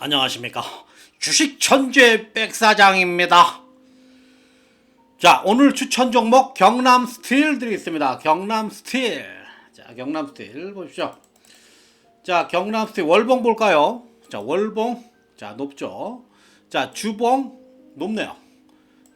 안녕하십니까. 주식 천재 백사장입니다. 자, 오늘 추천 종목 경남 스틸 드리겠습니다. 경남 스틸. 자, 경남 스틸 보십시오. 자, 경남 스틸 월봉 볼까요? 자, 월봉. 자, 높죠. 자, 주봉 높네요.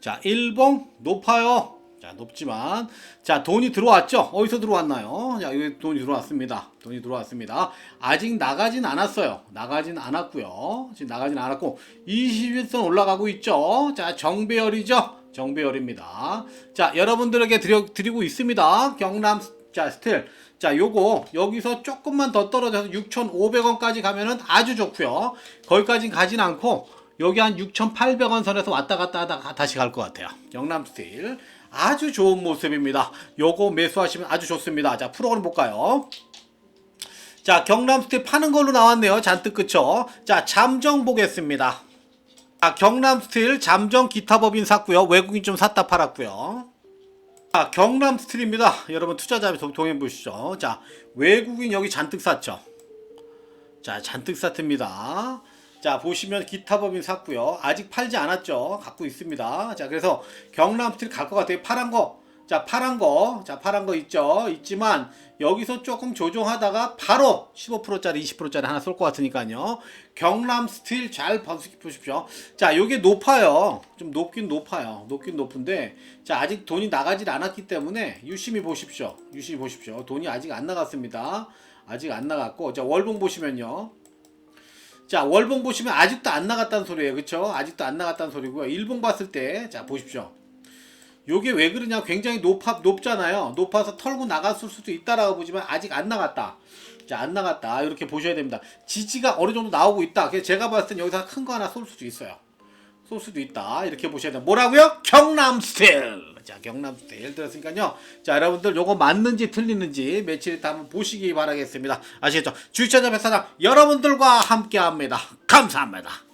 자, 일봉 높아요. 자, 높지만 자, 돈이 들어왔죠? 어디서 들어왔나요? 자, 여기 돈이 들어왔습니다. 돈이 들어왔습니다. 아직 나가진 않았어요. 나가진 않았고요. 지금 나가진 않았고 21선 올라가고 있죠. 자, 정배열이죠. 정배열입니다. 자, 여러분들에게 드려, 드리고 있습니다. 경남 자, 스틸. 자, 요거 여기서 조금만 더 떨어져서 6,500원까지 가면은 아주 좋고요. 거기까지 가진 않고 여기 한 6,800원 선에서 왔다 갔다 하다가 다시 갈 것 같아요. 경남 스틸. 아주 좋은 모습입니다. 요거 매수하시면 아주 좋습니다. 자, 프로그램 볼까요? 자, 경남 스틸 파는 걸로 나왔네요. 잔뜩 그쵸? 자, 잠정 보겠습니다. 자, 경남 스틸 잠정 기타 법인 샀고요. 외국인 좀 샀다 팔았고요. 자, 경남 스틸입니다. 여러분 투자자 동해 보시죠. 자, 외국인 여기 잔뜩 샀죠. 자, 잔뜩 샀습니다. 자, 보시면 기타 법인 샀고요. 아직 팔지 않았죠. 갖고 있습니다. 자, 그래서 경남 스틸 갈 것 같아요. 파란 거. 자, 파란 거. 자, 파란 거 있죠. 있지만 여기서 조금 조정하다가 바로 15%짜리, 20%짜리 하나 쏠 것 같으니까요. 경남 스틸 잘 보십시오. 자, 요게 높아요. 좀 높긴 높아요. 높긴 높은데 자, 아직 돈이 나가질 않았기 때문에 유심히 보십시오. 유심히 보십시오. 돈이 아직 안 나갔습니다. 아직 안 나갔고 자, 월봉 보시면요. 자, 월봉 보시면 아직도 안 나갔다는 소리예요. 그쵸? 아직도 안 나갔다는 소리고요. 일봉 봤을 때, 자, 보십시오. 요게 왜 그러냐? 굉장히 높아, 높잖아요. 높아서 털고 나갔을 수도 있다라고 보지만 아직 안 나갔다. 자, 안 나갔다. 이렇게 보셔야 됩니다. 지지가 어느 정도 나오고 있다. 그래서 제가 봤을 땐 여기서 큰 거 하나 쏠 수도 있어요. 쏠 수도 있다. 이렇게 보셔야 돼요. 뭐라고요? 경남 스틸. 자, 경남 스틸 들었으니까요. 자, 여러분들 요거 맞는지 틀리는지 며칠 있다 한번 보시기 바라겠습니다. 아시겠죠? 주식자자 배사장 여러분들과 함께 합니다. 감사합니다.